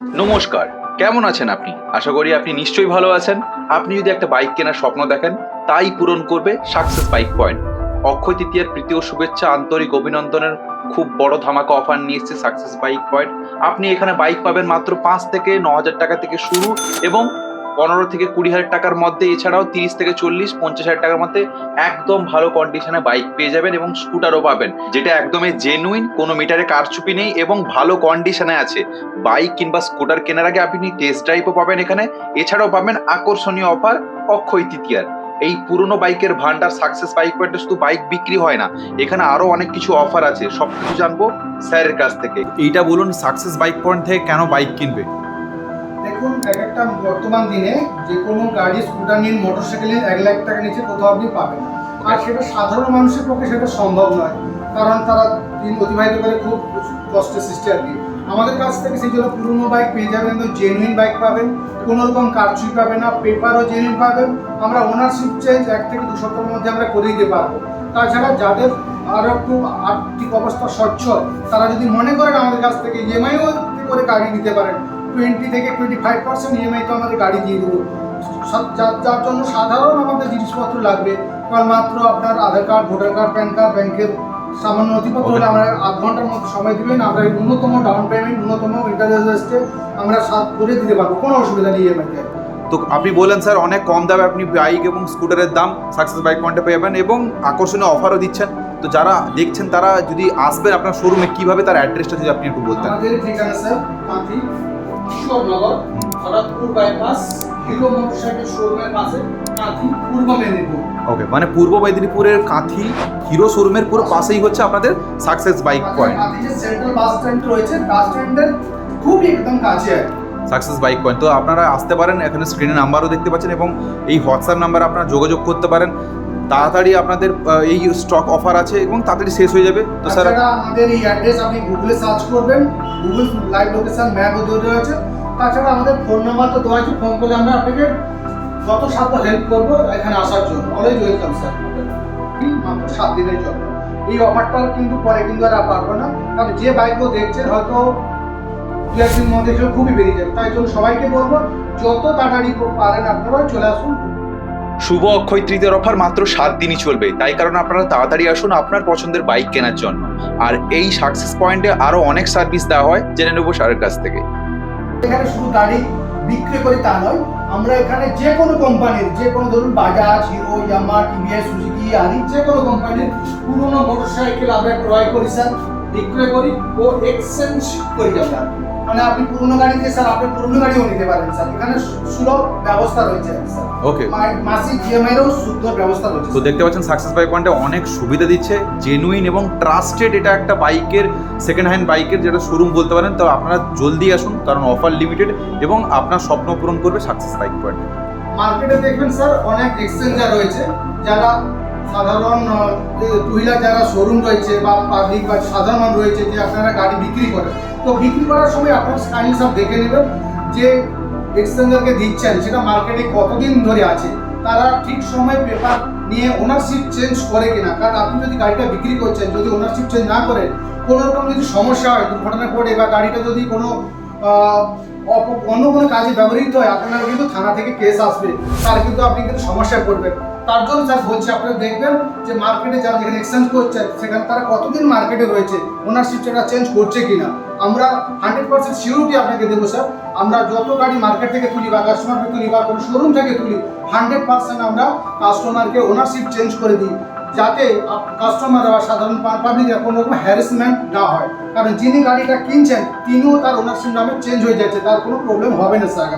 নমস্কার, কেমন আছেন আপনি? আশা করি আপনি নিশ্চয়ই ভালো আছেন। আপনি যদি একটা বাইক কেনার স্বপ্ন দেখেন, তাই পূরণ করবে সাকসেস বাইক পয়েন্ট অক্ষয় তৃতীয়ার প্রীতি ও শুভেচ্ছা, আন্তরিক অভিনন্দনের খুব বড় ধামাকা অফার নিয়ে এসছে সাকসেস বাইক পয়েন্ট আপনি এখানে বাইক পাবেন মাত্র পাঁচ থেকে ন হাজার টাকা থেকে শুরু এবং পনেরো থেকে কুড়ি হাজার টাকার মধ্যে, এছাড়াও তিরিশ থেকে চল্লিশ, পঞ্চাশ হাজার টাকার মধ্যে একদম ভালো কন্ডিশনে বাইক পেয়ে যাবেন এবং স্কুটারও পাবেন। যেটা একদমই জেনুইন কোনো মিটারে কারচুপি নেই এবং ভালো কন্ডিশনে আছে। বাইক কিংবা স্কুটার কেনার আগে আপনি টেস্ট ড্রাইভও পাবেন এখানে। এছাড়াও পাবেন আকর্ষণীয় অফার অক্ষয় তৃতীয়ার। এই পুরনো বাইকের ভান্ডার সাকসেস বাইক পয়েন্টে শুধু বাইক বিক্রি হয় না, এখানে আরও অনেক কিছু অফার আছে। সব কিছু জানব স্যারের কাছ থেকে। এইটা বলুন সাকসেস বাইক পয়েন্ট থেকে কেন বাইক কিনবে? দেখুন, এক একটা বর্তমান দিনে যে কোনো গাড়ি, স্কুটার নিন মোটরসাইকেল নিন এক লাখ টাকা নিচে কোথাও আপনি পাবেন আর সেটা সাধারণ মানুষের পক্ষে সেটা সম্ভব নয়, কারণ তারা দিন অতিবাহিত করে খুব কষ্টের সৃষ্টি আর কি। আমাদের কাছ থেকে সেই জন্য পুরনো বাইক পেয়ে যাবেন জেনুইন বাইক পাবেন, কোনো রকম কারচুই পাবেন না পেপারও জেনুইন পাবেন, আমরা ওনারশিপ চেঞ্জ এক থেকে দু সপ্তাহের মধ্যে আমরা করে দিতে পারব। তাছাড়া যাদের আরও একটু আর্থিক অবস্থা সচ্ছল, তারা যদি মনে করেন আমাদের কাছ থেকে ইএমআইও করে গাড়ি নিতে পারেন টোয়েন্টি থেকে টোয়েন্টি ফাইভ পার্সেন্ট ইএমআই তো আমাদের গাড়ি দিয়ে দেবো। যার যার জন্য সাধারণ আমাদের জিনিসপত্র লাগবে মাত্র আপনার Aadhaar card voter card PAN card ব্যাংকের সামান্য নথিপত্র হলে আমরা আধ ঘণ্টার মতো সময় দিবেন। আমরা ন্যূনতম ডাউন পেমেন্ট ন্যূনতম ইন্টারেস্টে আমরা সাত করে দিতে পারব কোনো অসুবিধা নেই ইএমআইতে তো। আপনি বললেন স্যার অনেক কম দামে আপনি বাইক এবং স্কুটারের দাম সাকসেস বাইক পয়েন্টে পেয়ে যাবেন এবং আকর্ষণীয় অফারও দিচ্ছেন। তো যারা দেখছেন তারা যদি আসবেন আপনার শোরুমে কীভাবে তার অ্যাড্রেসটা যদি আপনি একটু বলতেন? আমাদের ঠিকানা sir Kishorenagar bypass Hero motorcycle শোরুমের পাশে কাঁথি পূর্ব মেদিনীপুর। ওকে মানে পূর্ব মেদিনীপুরের কাঁথি হিরো শোরুমের পুরো পাশেই হচ্ছে আপনাদের সাকসেস বাইক পয়েন্ট কাঁথি যে সেন্ট্রাল বাস স্ট্যান্ড রয়েছে বাস স্ট্যান্ডের খুবই একদম কাছে আর সাকসেস বাইক পয়েন্ট তো আপনারা আসতে পারেন এখানে স্ক্রিনে নাম্বারও দেখতে পাচ্ছেন এবং এই হোয়াটসঅ্যাপ নাম্বারে আপনারা যোগাযোগ করতে পারেন। তাড়াতাড়ি আপনাদের এই স্টক অফার আছে এবং তাড়াতাড়ি শেষ হয়ে যাবে। তো স্যার আমাদের এই অ্যাড্রেস আপনি গুগলে সার্চ করবেন গুগল লাইভ লোকেশন ম্যাপও দেওয়া আছে তাছাড়া আমাদের ফোন নাম্বার তো দেওয়া আছে ফোন করলে আমরা আপনাকে যত সাধ্য হেল্প করব এখানে আসার জন্য। অলওয়েজ ওয়েলকাম স্যার মাত্র সাত দিনের জন্য। এই অফারটা কিন্তু পরে কিন্তু আর পারব না। কারণ যে বাইকগুলো দেখছেন হয়তো দু একদিন মধ্যে খুবই বেরিয়ে যাবে। তাই জন্য সবাইকে বলব, যত তাড়াতাড়ি পারেন আপনারা চলে আসুন শুভ অক্ষয় তৃতীয়ার অফার মাত্র সাত দিনই চলবে। তাই কারণে আপনারা তাড়াতাড়ি আসুন আপনার পছন্দের বাইক কেনার জন্য। আর এই সাকসেস পয়েন্টে আরও অনেক সার্ভিস দেওয়া হয়, জেনে নেব স্যারের কাছ থেকে। এখানে শুধু গাড়ি বিক্রি করি তা নয়, আমরা এখানে যে কোনো কোম্পানির, যে কোনো ধরুন Bajaj hero Yamaha TVS Suzuki আদি যে কোনো কোম্পানির পুরনো মোটরসাইকেল আমরা ক্রয় করি স্যার বিক্রয় করি ও এক্সচেঞ্জ করি আমরা। মানে আপনি পুরনো গাড়ি দিয়ে স্যার আপনি পুরনো গাড়িও নিতে পারেন স্যার। এখানে সুলভ ব্যবস্থা রয়েছে স্যার। ওকে মাসিক ইএমআইয়েরও শুদ্ধ ব্যবস্থা রয়েছে তো দেখতে পাচ্ছেন সাকসেস বাইক পয়েন্টে অনেক সুবিধা দিচ্ছে জেনুইন এবং ট্রাস্টেড এটা একটা বাইকের সেকেন্ড হ্যান্ড বাইকের যেটা শোরুম বলতে পারেন তো আপনারা জলদি আসুন কারণ অফার লিমিটেড এবং আপনার স্বপ্ন পূরণ করবে সাকসেস বাইক পয়েন্ট মার্কেটে দেখবেন স্যার অনেক এক্সচেঞ্জার রয়েছে যারা সাধারণ টু যারা শোরুম রয়েছে বা পাবলিক বা সাধারণ রয়েছে, যে আপনারা গাড়ি বিক্রি করেন, তো বিক্রি করার সময় আপনার কাইন্ডলি সব দেখে নেবেন যে এক্সচেঞ্জারকে দিচ্ছেন, সেটা মার্কেটে কতদিন ধরে আছে, তারা ঠিক সময় পেপার নিয়ে ওনারশিপ চেঞ্জ করে কিনা। কারণ আপনি যদি গাড়িটা বিক্রি করছেন, যদি ওনারশিপ চেঞ্জ না করেন, কোনো রকম যদি সমস্যা হয়, দুর্ঘটনা ঘটে বা গাড়িটা যদি কোনো অন্য কোনো কাজে ব্যবহৃত হয়, আপনার কিন্তু থানা থেকে কেস আসবে। তার কিন্তু আপনি কিন্তু সমস্যায় পড়বেন। তার জন্য স্যার বলছি, আপনারা দেখবেন যে মার্কেটে যারা যেখানে এক্সচেঞ্জ করছে, সেখানে তারা কতদিন মার্কেটে রয়েছে ওনারশিপ সেটা চেঞ্জ করছে কিনা? আমরা হান্ড্রেড পার্সেন্ট সিউরিটি আপনাকে দেবো স্যার আমরা যত গাড়ি মার্কেট থেকে তুলি বা কাস্টমার থেকে তুলি বা কোনো শোরুম থেকে তুলি হান্ড্রেড পার্সেন্ট আমরা কাস্টমারকে ওনারশিপ চেঞ্জ করে দিই। যাতে কাস্টমার বা সাধারণ পাবলিকের কোনো রকম হ্যারাসমেন্ট না হয়। কারণ যিনি গাড়িটা কিনছেন, তিনিও তার ওনারশিপ নামে চেঞ্জ হয়ে যাচ্ছে, তার কোনো প্রবলেম হবে না স্যার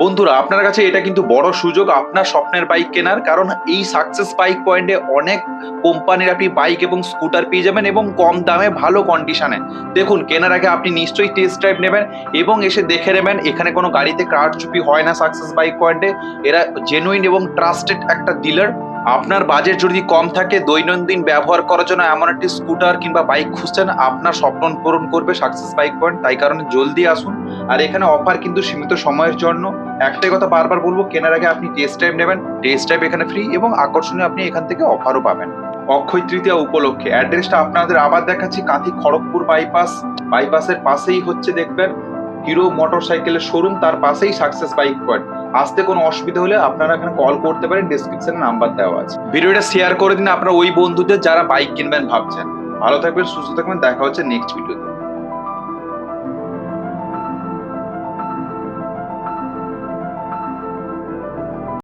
বন্ধুরা, আপনার কাছে এটা কিন্তু বড় সুযোগ, আপনার স্বপ্নের বাইক কেনার, কারণ এই সাকসেস বাইক পয়েন্টে অনেক কোম্পানির আপনি বাইক এবং স্কুটার পেয়ে যাবেন এবং কম দামে ভালো কন্ডিশনে দেখুন, কেনার আগে আপনি নিশ্চয়ই টেস্ট ড্রাইভ নেবেন এবং এসে দেখে নেবেন, এখানে কোনো গাড়িতে কারচুপি হয় না সাকসেস বাইক পয়েন্টে এরা জেনুইন এবং ট্রাস্টেড একটা ডিলার আপনার বাজেট যদি কম থাকে, দৈনন্দিন ব্যবহার করার জন্য এমন একটি স্কুটার কিংবা বাইক খুঁজছেন, আপনার স্বপ্ন পূরণ করবে সাকসেস বাইক পয়েন্ট তাই কারণে জলদি আসুন। আর এখানে অফার কিন্তু সীমিত সময়ের জন্য। একটাই কথা বারবার বলব, কেনার আগে আপনি টেস্ট ড্রাইভ নেবেন। টেস্ট ড্রাইভ এখানে ফ্রি এবং আকর্ষণীয় আপনি এখান থেকে অফারও পাবেন। অক্ষয় তৃতীয়া উপলক্ষে। অ্যাড্রেসটা আপনাদের আবার দেখাচ্ছি, কাঁথি খড়গপুর বাইপাস বাইপাসের পাশেই হচ্ছে, দেখবেন হিরো মোটরসাইকেলের শোরুম তার পাশেই সাকসেস বাইক পয়েন্ট আসতে কোনো অসুবিধা হলে আপনারা এখানে কল করতে পারেন ডিসক্রিপশনে নাম্বার দেওয়া আছে। ভিডিওটা শেয়ার করে দিন আপনার ওই বন্ধুদের যারা বাইক কিনবেন ভাবছেন। ভালো থাকবেন, সুস্থ থাকবেন, দেখা হচ্ছে নেক্সট ভিডিওতে